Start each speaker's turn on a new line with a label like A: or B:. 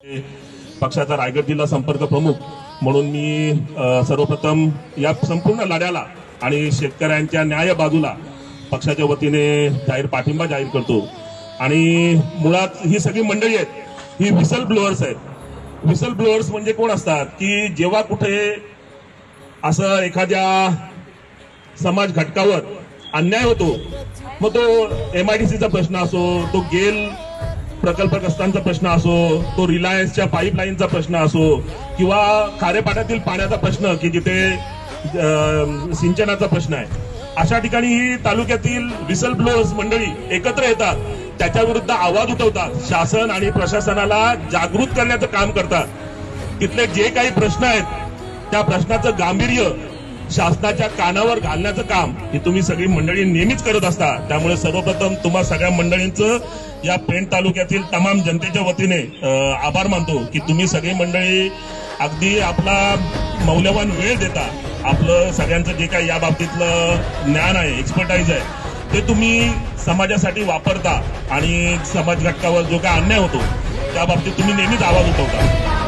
A: पक्षाचा रायगड जिल्हा संपर्क प्रमुख म्हणून मी सर्वप्रथम या संपूर्ण लढ्याला आणि शेतकऱ्यांच्या न्याय बाजूला पक्षाच्या वतीने जाहीर पाठिंबा जाहीर करतो. आणि मुळात ही सगळी मंडळी आहेत ही व्हिसल ब्लोअर्स आहेत. व्हिसल ब्लोअर्स म्हणजे कोण असतात? की जेव्हा कुठे असं एखाद्या समाज घटकावर अन्याय होतो मग तो एमआयडीसीचा प्रश्न असो तो गेल प्रकल्पग्रस्तांचा प्रश्न असो तो रिलायन्सच्या पाईपलाईनचा प्रश्न असो किंवा खारेपाट्यातील पाण्याचा प्रश्न की जिथे सिंचनाचा प्रश्न आहे. अशा ठिकाणी ही तालुक्यातील विसल ब्लोअर्स मंडळी एकत्र येतात त्याच्या विरुद्ध आवाज उठवतात शासन आणि प्रशासनाला जागृत करण्याचं काम करतात. तिथले जे काही प्रश्न आहेत त्या प्रश्नाचं गांभीर्य शासनाच्या कानावर घालण्याचं काम हे तुम्ही सगळी मंडळी नेहमीच करत असता. त्यामुळे सर्वप्रथम तुम्हा सगळ्या मंडळींचं या पेण तालुक्यातील तमाम जनतेच्या वतीने आभार मानतो की तुम्ही सगळी मंडळी अगदी आपला मौल्यवान वेळ देता. आपलं सगळ्यांचं जे काही या बाबतीतलं ज्ञान आहे एक्सपर्टाईज आहे ते तुम्ही समाजासाठी वापरता आणि समाज घटकावर जो काय अन्याय होतो त्या बाबतीत तुम्ही नेहमीच आवाज उठवता.